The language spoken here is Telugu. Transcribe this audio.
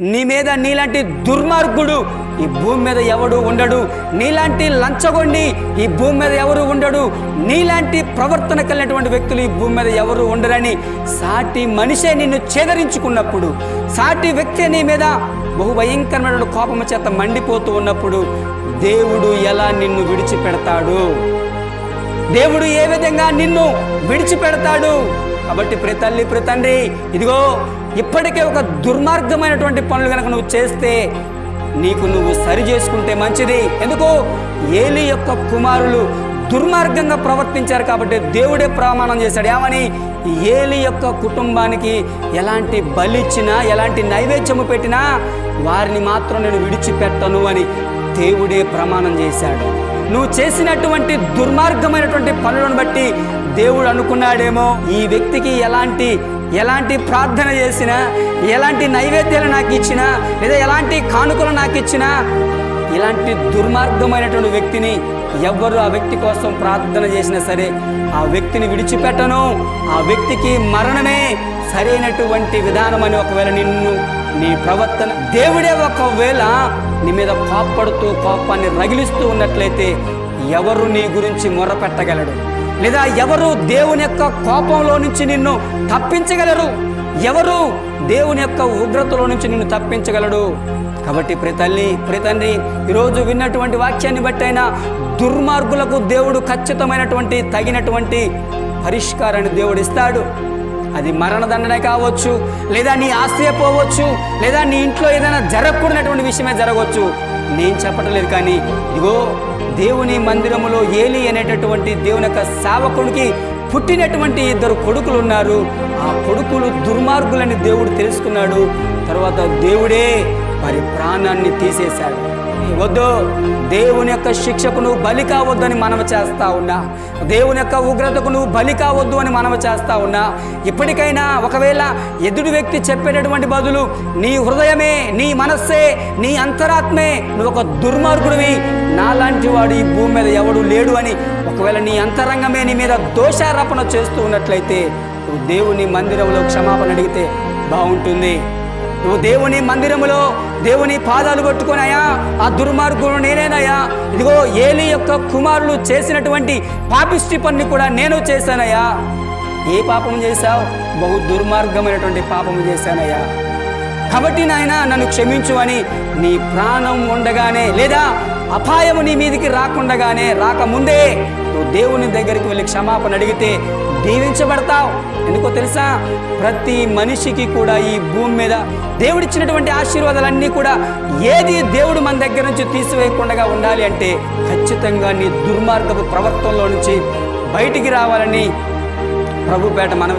నీ మీద నీలాంటి దుర్మార్గుడు ఈ భూమి మీద ఎవడు ఉండడు. నీలాంటి లంచగొండి ఈ భూమి మీద ఎవరు ఉండడు. నీలాంటి ప్రవర్తన కలిగినటువంటి వ్యక్తులు ఈ భూమి మీద ఎవరు ఉండరని సాటి మనిషే నిన్ను చేదరించుకున్నప్పుడు సాటి వ్యక్తి నీ మీద బహు భయంకరమైన కోపము చేత మండిపోతూ ఉన్నప్పుడు దేవుడు ఎలా నిన్ను విడిచిపెడతాడు? దేవుడు ఏ విధంగా నిన్ను విడిచిపెడతాడు? కాబట్టి ప్రతి తల్లి ప్రతి తండ్రి ఇదిగో ఇప్పటికే ఒక దుర్మార్గమైనటువంటి పనులు కనుక నువ్వు చేస్తే నీకు నువ్వు సరి చేసుకుంటే మంచిది. ఎందుకు? ఏలి యొక్క కుమారులు దుర్మార్గంగా ప్రవర్తించారు కాబట్టి దేవుడే ప్రమాణం చేశాడు. ఏమని? ఏలి యొక్క కుటుంబానికి ఎలాంటి బలిచ్చినా ఎలాంటి నైవేద్యము పెట్టినా వారిని మాత్రం నేను విడిచిపెట్టను అని దేవుడే ప్రమాణం చేశాడు. నువ్వు చేసినటువంటి దుర్మార్గమైనటువంటి పనులను బట్టి దేవుడు అనుకున్నాడేమో ఈ వ్యక్తికి ఎలాంటి ఎలాంటి ప్రార్థన చేసినా ఎలాంటి నైవేద్యాలు నాకు ఇచ్చినా లేదా ఎలాంటి కానుకలు నాకు ఇచ్చినా ఇలాంటి దుర్మార్గమైనటువంటి వ్యక్తిని ఎవ్వరు ఆ వ్యక్తి కోసం ప్రార్థన చేసినా సరే ఆ వ్యక్తిని విడిచిపెట్టను. ఆ వ్యక్తికి మరణమే సరైనటువంటి విధానం అని ఒకవేళ నిన్ను నీ ప్రవర్తన దేవుడే ఒకవేళ నీ మీద కోప్పడుతూ కోపాన్ని రగిలిస్తూ ఉన్నట్లయితే ఎవరు నీ గురించి మొరపెట్టగలడు? లేదా ఎవరు దేవుని యొక్క కోపంలో నుంచి నిన్ను తప్పించగలరు? ఎవరు దేవుని యొక్క ఉగ్రతలో నుంచి నిన్ను తప్పించగలడు? కాబట్టి ప్రతి తల్లి ప్రతి తండ్రి ఈరోజు విన్నటువంటి వాక్యాన్ని బట్టి అయినా దుర్మార్గులకు దేవుడు ఖచ్చితమైనటువంటి తగినటువంటి పరిష్కారాన్ని దేవుడు ఇస్తాడు. అది మరణదండనే కావచ్చు లేదా నీ ఆస్తి పోవచ్చు లేదా నీ ఇంట్లో ఏదైనా జరగకూడనటువంటి విషయమే జరగవచ్చు. నేను చెప్పట్లేదు కానీ ఇదిగో దేవుని మందిరములో ఏలి అనేటటువంటి దేవుని యొక్క సేవకుడికి పుట్టినటువంటి ఇద్దరు కొడుకులు ఉన్నారు. ఆ కొడుకులు దుర్మార్గులని దేవుడు తెలుసుకున్నాడు. తర్వాత దేవుడే వారి ప్రాణాన్ని తీసేశాడు. వద్దు దేవుని యొక్క శిక్షకు నువ్వు బలి కావద్దు అని చేస్తా ఉన్నా. దేవుని యొక్క ఉగ్రతకు నువ్వు బలి కావద్దు అని మనవి చేస్తా ఉన్నా. ఇప్పటికైనా ఒకవేళ ఎదుటి వ్యక్తి చెప్పేటటువంటి బదులు నీ హృదయమే నీ మనస్సే నీ అంతరాత్మే నువ్వు ఒక దుర్మార్గుడివి. నాలాంటి వాడు ఈ భూమి మీద ఎవడు లేడు అని ఒకవేళ నీ అంతరంగమే నీ మీద దోషారోపణ చేస్తూ ఉన్నట్లయితే నువ్వు దేవుని మందిరంలో క్షమాపణ అడిగితే బాగుంటుంది. నువ్వు దేవుని మందిరములో దేవుని పాదాలు పట్టుకొనయా ఆ దుర్మార్గుడు నేనేనయ్యా. ఇదిగో ఏలి యొక్క కుమారులు చేసినటువంటి పాపిష్టి పని కూడా నేను చేశానయ్యా. ఏ పాపం చేశావు? బహు దుర్మార్గమైనటువంటి పాపము చేశానయ్యా. కాబట్టి నాయన నన్ను క్షమించు అని నీ ప్రాణం ఉండగానే లేదా అపాయము నీ మీదికి రాకుండగానే రాకముందే నువ్వు దేవుని దగ్గరికి వెళ్ళి క్షమాపణ అడిగితే దీవించబడతావు. ఎందుకో తెలుసా? ప్రతి మనిషికి కూడా ఈ భూమి మీద దేవుడిచ్చినటువంటి ఆశీర్వాదాలన్నీ కూడా ఏది దేవుడు మన దగ్గర నుంచి తీసివేయకుండా ఉండాలి అంటే ఖచ్చితంగా నీ దుర్మార్గపు ప్రవర్తనలో నుంచి బయటికి రావాలని ప్రభుపేట మనం